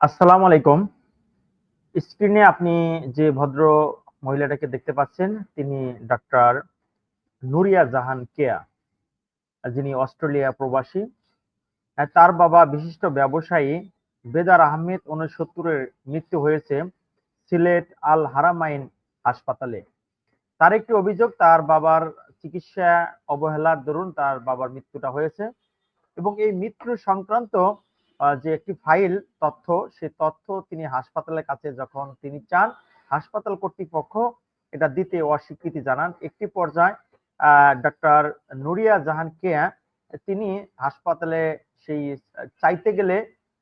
আসসালামু আলাইকুম। স্ক্রিনে আপনি যে ভদ্র মহিলাটাকে দেখতে পাচ্ছেন, তিনি ডক্টর নুরিয়া জাহান কেয়া যিনি অস্ট্রেলিয়া প্রবাসী। তার বাবা বিশিষ্ট ব্যবসায়ী বেদার আহমেদ, উনসত্তরের মৃত্যু হয়েছে সিলেট আল হারামাইন হাসপাতালে। তার একটি অভিযোগ, তার বাবার চিকিৎসা অবহেলার দরুন তার বাবার মৃত্যুটা হয়েছে এবং এই মৃত্যু সংক্রান্ত যে একটি ফাইল তথ্য, সে তথ্য তিনি হাসপাতালের কাছে যখন তিনি চান, হাসপাতাল কর্তৃপক্ষ এটা দিতে অস্বীকৃতি জানান। একটি পর্যায়ে ডক্টর নুরিয়া জাহান কেয়া তিনি হাসপাতালে সেই চাইতে গেলে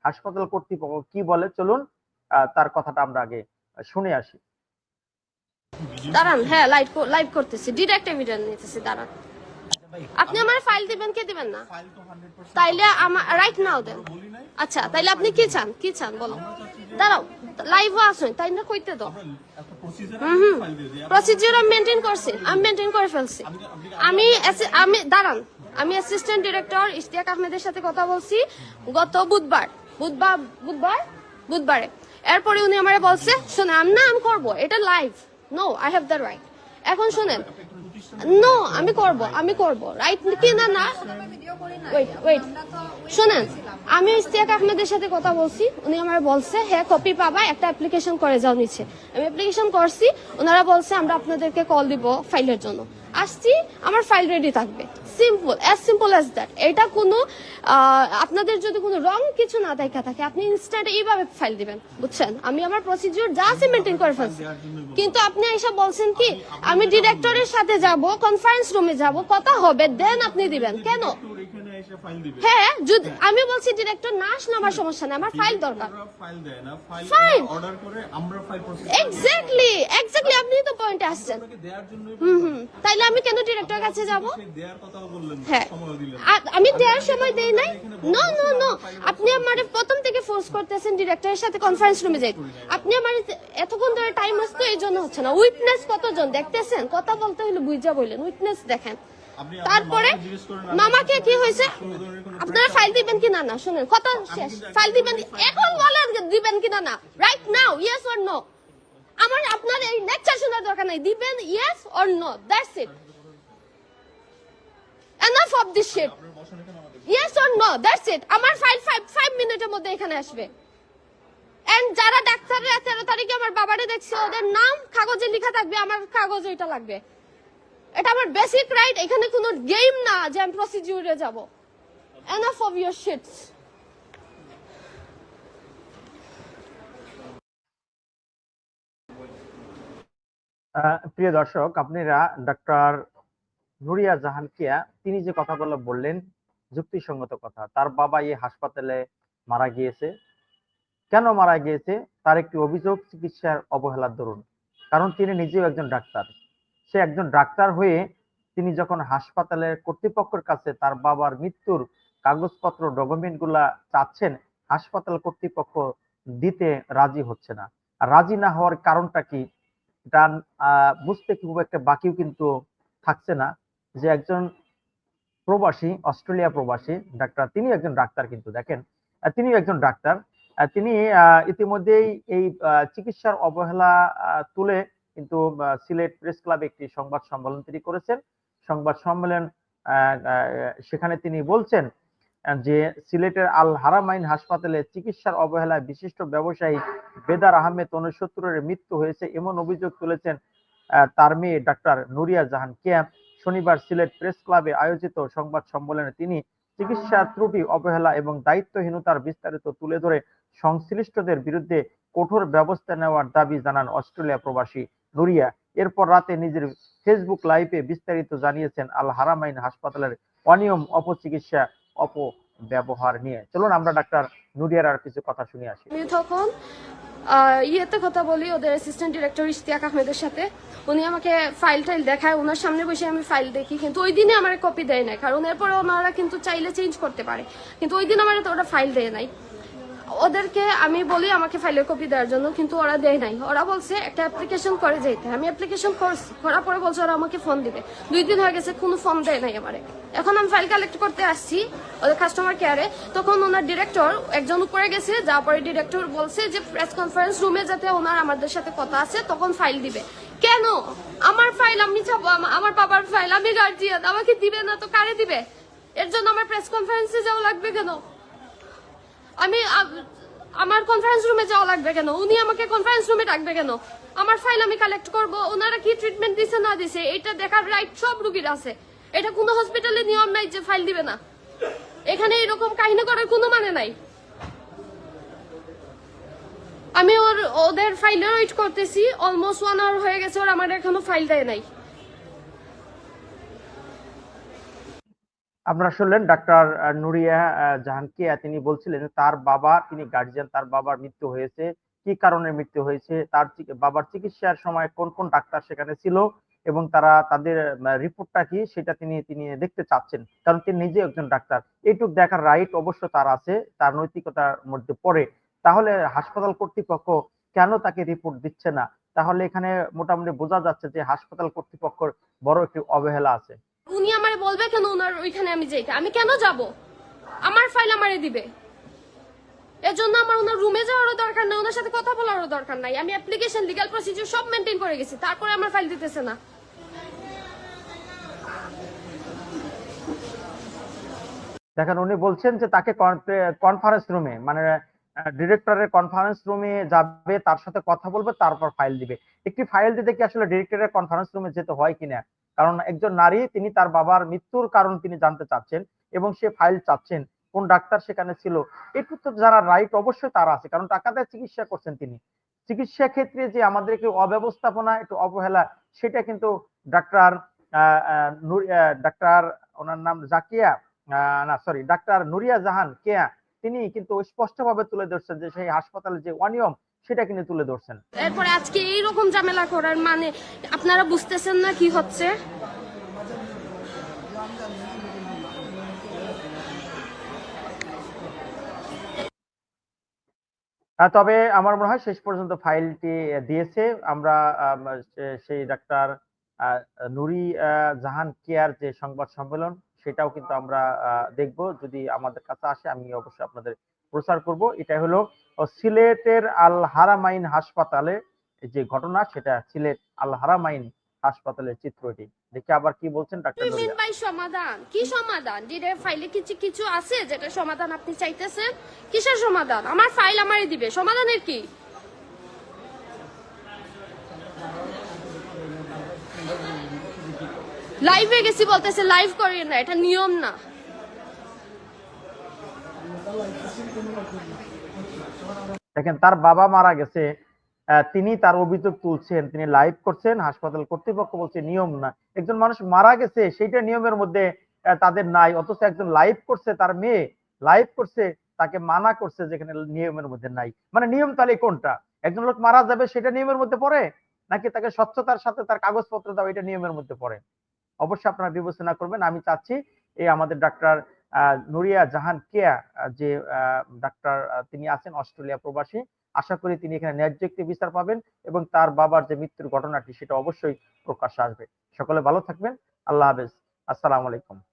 হাসপাতাল কর্তৃপক্ষ কি বলে? চলুন তার কথাটা আমরা আগে শুনে আসি। দাঁড়ান হ্যাঁ লাইভ লাইভ করতেছি। ডিরেক্ট এভিডেন্স নিতেছি, দাঁড়ান। আপনি আমার ফাইল দিবেন কে দিবেন না? তাইলে আমার রাইট নাও দেন। আচ্ছা তাইলে আপনি কি চান? কি চান? বলো। দাঁড়াও লাইভও আসুন তাই না? কইতে দাও। হুম প্রসিডিউর আমি মেনটেন করছি। আমি মেনটেন করে ফেলছি। আমি আমি দাঁড়ান। আমি অ্যাসিস্ট্যান্ট ডিরেক্টর ইশতিয়াক আহমেদের সাথে কথা বলছি গত বুধবার। বুধবার বুধবার? বুধবারে। এরপরে উনি আমারে বলছে শোনেন আমি না আমি করব। এটা live no I have the right এখন শুনেন। নো আমি করব আমি করব রাইট কি, না না? ওয়েট ওয়েট শুনেন, আমি ইস্তিয়াক আহমেদের সাথে কথা বলছি, উনি আমার বলছে হ্যাঁ কপি পাবা, একটা অ্যাপ্লিকেশন করে যাও নিচে। আমি অ্যাপ্লিকেশন করছি ওনারা বলছে, আমরা আপনাদেরকে কল দিব ফাইলের জন্য। আসছি, আমার ফাইল রেডি থাকবে। Simple as simple as that এটা কোনো আপনাদের যদি কোনো রং কিছু না দেখা থাকে, আপনি ইনস্ট্যান্ট এইভাবে ফাইল দিবেন, বুঝছেন? আমি আমার প্রসিডিউর যা আছে মেনটেন করে ফেলছি। কিন্তু আপনি এসব বলছেন কি, আমি ডিরেক্টরের সাথে যাব কনফারেন্স রুমে যাব, কথা হবে দেন আপনি দিবেন। কেন এখানে এসে ফাইল দিবে হ্যাঁ যদি আমি বলছি ডিরেক্টর না আসলে আমার সমস্যা নেই আমার ফাইল দরকার। ফাইল দেয় না ফাইল অর্ডার করে আমরা ফাইল প্রসেস এক্স্যাক্টলি এক্স্যাক্টলি আপনি তো পয়েন্টে আসছেন। হুম হুম তাইলে আমি কেন ডিরেক্টরের কাছে যাব? দেওয়ার কথা বললেন হ্যাঁ। সময় দিলেন আমি দেওয়ার সময় দেই নাই। নো নো নো আপনি আমার প্রথম থেকে ফোর্স করতেছেন ডিরেক্টরের সাথে কনফারেন্স রুমে যাই আপনি আমার এতক্ষণ ধরে টাইম আসতো এই জন্য হচ্ছে না। উইটনেস কতজন? দেখতেছেন? কথা বলতে হলে বুঝা বললেন উইটনেস দেখেন। তারপরে মামাকে কি হয়েছে? কোনো কোনো আপনারা ফাইল দিবেন কি না? শুনেন কথা শেষ। ফাইল দিবেন এখন বলেন দিবেন কি না। Right now yes or no আমার আপনার এই লেকচার শোনার দরকার নাই। দিবেন yes or no that's it enough of this shit yes or no that's it আমার ফাইল ফাইভ ফাইভ মিনিটের মধ্যে এখানে আসবে। এন্ড যারা ডাক্তাররা তেরো তারিখে আমার বাবারে দেখছে ওদের নাম কাগজে লেখা থাকবে। আমার কাগজে এটা লাগবে। এটা আমার বেসিক রাইট এখানে কোনো গেম না যে আমি প্রসিডিউরে যাব। এনাফ অফ ইউর শিটস প্রিয় দর্শক, আপনারা ডক্টর নুরিয়া জাহান কিয়া তিনি যে কথাগুলো বললেন, যুক্তিসঙ্গত কথা, তার বাবা এই হাসপাতালে মারা গিয়েছে। কেন মারা গিয়েছে? তার একটি অভিযোগ, চিকিৎসার অবহেলার দরুন কারণ তিনি নিজেও একজন ডাক্তার। সে একজন ডাক্তার হয়ে তিনি যখন হাসপাতালের কর্তৃপক্ষের কাছে তার বাবার মৃত্যুর কাগজপত্র ডকুমেন্টগুলা চাচ্ছেন, হাসপাতাল কর্তৃপক্ষ দিতে রাজি হচ্ছে না। রাজি না হওয়ার কারণটা কি? এটা বুঝতে খুব একটা বাকিও কিন্তু থাকছে না যে একজন প্রবাসী, অস্ট্রেলিয়া প্রবাসী, ডাক্তার, তিনি একজন ডাক্তার কিন্তু, দেখেন তিনিও একজন ডাক্তার তিনি ইতিমধ্যেই এই চিকিৎসার অবহেলা তুলে কিন্তু সিলেট প্রেস ক্লাবে একটি সংবাদ সম্মেলন তিনি করেছেন। সংবাদ সম্মেলন সেখানে তিনি বলছেন যে সিলেটের আল হারামাইন হাসপাতালে চিকিৎসার অবহেলায় বিশিষ্ট ব্যবসায়ী বেদার আহমেদ উনসত্তরের মৃত্যু হয়েছে এমন অভিযোগ তুলেছেন তার মেয়ে ডাক্তার নুরিয়া জাহান। ক্যাম্প শনিবার সিলেট প্রেস ক্লাবে আয়োজিত সংবাদ সম্মেলনে তিনি চিকিৎসা ত্রুটি, অবহেলা এবং দায়িত্বহীনতার বিস্তারিত তুলে ধরে সংশ্লিষ্টদের বিরুদ্ধে কঠোর ব্যবস্থা নেওয়ার দাবি জানান অস্ট্রেলিয়া প্রবাসী নুরিয়া এরপর রাতে নিজের ফেসবুক লাইভে বিস্তারিত জানিয়েছেন আল হারামাইন হাসপাতালের অনিয়ম, অপচিকিৎসা, অপব্যবহার নিয়ে। চলুন আমরা ডাক্তার নুরিয়ার আর কিছু কথা শুনে আসি। তখন ইয়েতে কথা বলি, ওদের অ্যাসিস্ট্যান্ট ডিরেক্টর ইশতিয়াক আহমেদের সাথে। উনি আমাকে ফাইল টাইল দেখায়, ওনার সামনে বসে আমি ফাইল দেখি, কিন্তু ওই দিনে আমার কপি দেয় নাই, কারণ এরপরে ওনারা কিন্তু চাইলে চেঞ্জ করতে পারে। কিন্তু ওই দিন আমার ওটা ফাইল দেয় নাই। ওদেরকে আমি বলি, আমাকে ফাইলের কপি দেওয়ার জন্য, কিন্তু ওরা দেয় নাই। ওরা বলছে, একটা অ্যাপ্লিকেশন করে যেতে। আমি অ্যাপ্লিকেশন করছি, করার পরে বলছে ওরা আমাকে ফোন দিবে। দুই দিন হয়ে গেছে, কোনো ফোন দেয় নাই আমারে। এখন আমি ফাইল কালেক্ট করতে আসছি, ওদের কাস্টমার কেয়ারে তখন ওনার ডিরেক্টর একজন উপরে গেছে, যাওয়ার পরে ডিরেক্টর বলছে যে প্রেস কনফারেন্স রুমে যাতে ওনার আমাদের সাথে কথা আছে, তখন ফাইল দিবে। কেন? আমার ফাইল আমি আমা- আমার বাবার ফাইল আমি গার্জিয়ান আমাকে দিবে না তো কারে দিবে? এর জন্য আমার প্রেস কনফারেন্সে যাওয়া লাগবে কেন? আমি আমার কনফারেন্স রুমে যাওয়া লাগবে কেন? উনি আমাকে কনফারেন্স রুমে ডাকবে কেন? আমার ফাইল আমি কালেক্ট করব, ওনারা কি ট্রিটমেন্ট দিছে, না দিছে, এটা দেখার রাইট সব রুগীর আছে। এটা কোনো হসপিটালে নিয়ম নাই যে ফাইল দিবে না। এখানে এরকম কাহিনী করার কোনো মানে নাই। আমি ওর, ওদের ফাইলের ওয়েট করতেছি অলমোস্ট ওয়ান আওয়ার হয়ে গেছে, ওর আমার এখনও ফাইল দেয় নাই। আপনারা শুনলেন ডাক্তার নুরিয়া জাহানকিয়া তিনি বলছিলেন তার বাবা, তিনি গার্জিয়ান তার বাবার মৃত্যু হয়েছে। কি কারণে মৃত্যু হয়েছে? তার বাবার চিকিৎসার সময় কোন কোন ডাক্তার সেখানে ছিল? এবং তারা, তাদের রিপোর্টটা কি? সেটা তিনি তিনি দেখতে চাচ্ছেন। কারণ তিনি নিজে একজন ডাক্তার। এইটুক দেখার রাইট অবশ্য তার আছে, তার নৈতিকতার মধ্যে পড়ে। তাহলে হাসপাতাল কর্তৃপক্ষ কেন তাকে রিপোর্ট দিচ্ছে না? তাহলে এখানে মোটামুটি বোঝা যাচ্ছে যে হাসপাতাল কর্তৃপক্ষের বড় একটি অবহেলা আছে। উনি আমারে বলবে কেন ওনার ওইখানে আমি যাই আমি কেন যাব? আমার ফাইল আমারে দিবে। এর জন্য আমার ওনার রুমে যাওয়ারও দরকার নাই, ওনার সাথে কথা বলারও দরকার নাই। আমি অ্যাপ্লিকেশন লিগ্যাল প্রসিডিউর সব মেনটেন করে গেছি, তারপরে আমার ফাইল দিতেছে না। দেখেন, উনি বলছেন যে তাকে কনফারেন্স রুমে মানে ডিরেক্টরের কনফারেন্স রুমে যাবে, তার সাথে কথা বলবে, তারপর ফাইল দিবে। একটি ফাইল দিতে কি আসলে ডিরেক্টরের কনফারেন্স রুমে যেতে হয় কিনা? কারণ একজন নারী, তিনি তার বাবার মৃত্যুর কারণ তিনি জানতে চাচ্ছেন এবং সে ফাইল চাচ্ছেন কোন ডাক্তার সেখানে ছিল। একটু তো যারা রাইট অবশ্যই তারা আছে, কারণ টাকা দিয়ে চিকিৎসা করছেন তিনি। চিকিৎসা ক্ষেত্রে যে আমাদের একটু অব্যবস্থাপনা, একটু অবহেলা, সেটা কিন্তু ডাক্তার ডাক্তার ওনার নাম জাকিয়া না সরি ডাক্তার নুরিয়া জাহান কেয়া, তিনি কিন্তু স্পষ্টভাবে তুলে ধরছেন যে সেই হাসপাতালে যে অনিয়ম সেটা কিন্তু তুলে ধরছেন। এরপরে আজকে এইরকম ঝামেলা করার মানে আপনারা বুঝতেছেন না কি হচ্ছে? তবে আমার মনে হয় শেষ পর্যন্ত ফাইলটি দিয়েছে। আমরা আম, সেই ডাক্তার নুরি জাহান কেয়ার যে সংবাদ সম্মেলন সেটাও কিন্তু আমরা আহ, দেখব। যদি আমাদের কাছে আসে আমি অবশ্যই আপনাদের প্রচার করব। এটা হলো সিলেটের আল হারামাইন হাসপাতালে যে ঘটনা সেটা সিলেট আল হারামাইন হাসপাতালের চিত্র এটি। দেখি আবার কি বলছেন ডাক্তার নুরিয়া বাই সমাধান? কি সমাধান? ডিডে ফাইলে কিছু কিছু আছে যেটা সমাধান আপনি চাইতেছেন? কিসের সমাধান? আমার ফাইল আমারই দিবে। সমাধানের কি? লাইভে গেছি বলতেছে লাইভ করি না। এটা নিয়ম না। দেখেন, তার বাবা মারা গেছে তিনি তার অভিযোগ তুলছেন, তিনি লাইভ করছেন, হাসপাতাল কর্তৃপক্ষ বলছে নিয়ম না। একজন মানুষ মারা গেছে, সেইটা নিয়মের মধ্যে তাদের নাই, অথচ একজন লাইভ করছে তার মেয়ে লাইভ করছে, তাকে মানা করছে যেখানে নিয়মের মধ্যে নাই। মানে নিয়ম তাহলে কোনটা? একজন লোক মারা যাবে, সেটা নিয়মের মধ্যে পড়ে? নাকি তাকে স্বচ্ছতার সাথে তার কাগজপত্র দাও, এটা নিয়মের মধ্যে পড়ে? অবশ্যই আপনারা বিবেচনা করবেন, আমি চাচ্ছি, এই আমাদের ডাক্তার নুরিয়া জাহান কেয়া যে ডাক্তার তিনি আছেন অস্ট্রেলিয়া প্রবাসী, আশা করি তিনি এখানে ন্যায্য একটি বিচার পাবেন এবং তার বাবার যে মৃত্যুর ঘটনাটি সেটা অবশ্যই প্রকাশ আসবে। সকলে ভালো থাকবেন। আল্লাহ হাফেজ। আসসালামু আলাইকুম।